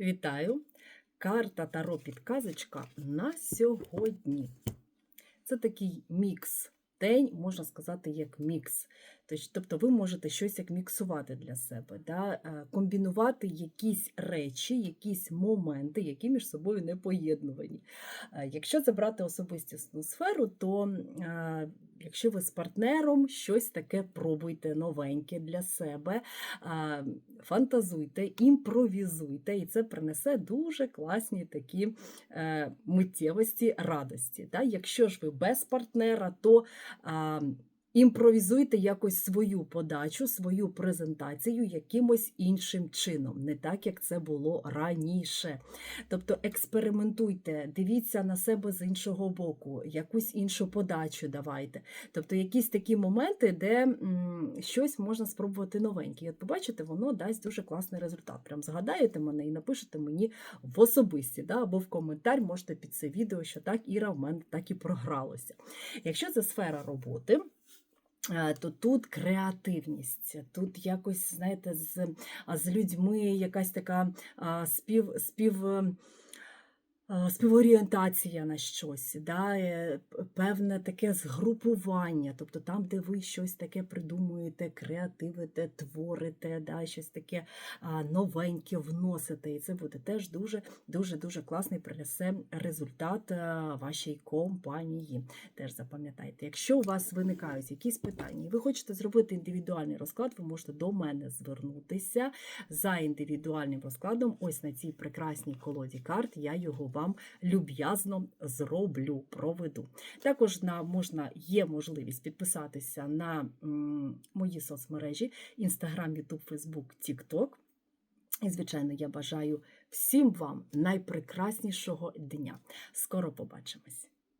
Вітаю! Карта Таро підказочка на сьогодні. Це такий мікс. День, можна сказати, як мікс. Тобто ви можете щось як міксувати для себе, да? е, комбінувати якісь речі, якісь моменти, які між собою не поєднувані. Е, Якщо це брати особистісну сферу, то е, якщо ви з партнером щось таке пробуйте новеньке для себе, фантазуйте, імпровізуйте, і це принесе дуже класні такі е, миттєвості радості. Якщо ж ви без партнера, то імпровізуйте якось свою подачу, свою презентацію якимось іншим чином, не так, як це було раніше. Тобто експериментуйте, дивіться на себе з іншого боку, якусь іншу подачу давайте. Тобто якісь такі моменти, де м, щось можна спробувати новеньке. І от побачите, воно дасть дуже класний результат. Прям згадаєте мене і напишете мені в особисті, да, або в коментар можете під це відео, що так, Іра, в мене так і програлося. Якщо це сфера роботи, то тут креативність, тут якось, знаєте, з, з людьми якась така спів, спів, е, а, співорієнтація на щось, да, е, певне таке згрупування, тобто там, де ви щось таке придумуєте, креативите, творите, да, щось таке новеньке вносите. І це буде теж дуже дуже дуже класний принесе результат е, вашій компанії. Теж запам'ятайте, якщо у вас виникають якісь питання, і ви хочете зробити індивідуальний розклад, ви можете до мене звернутися за індивідуальним розкладом. Ось на цій прекрасній колоді карт я його вам люб'язно зроблю, проведу. Також на можна є можливість підписатися на мої соцмережі: Instagram, YouTube, Facebook, TikTok. І, звичайно, я бажаю всім вам найпрекраснішого дня. Скоро побачимось!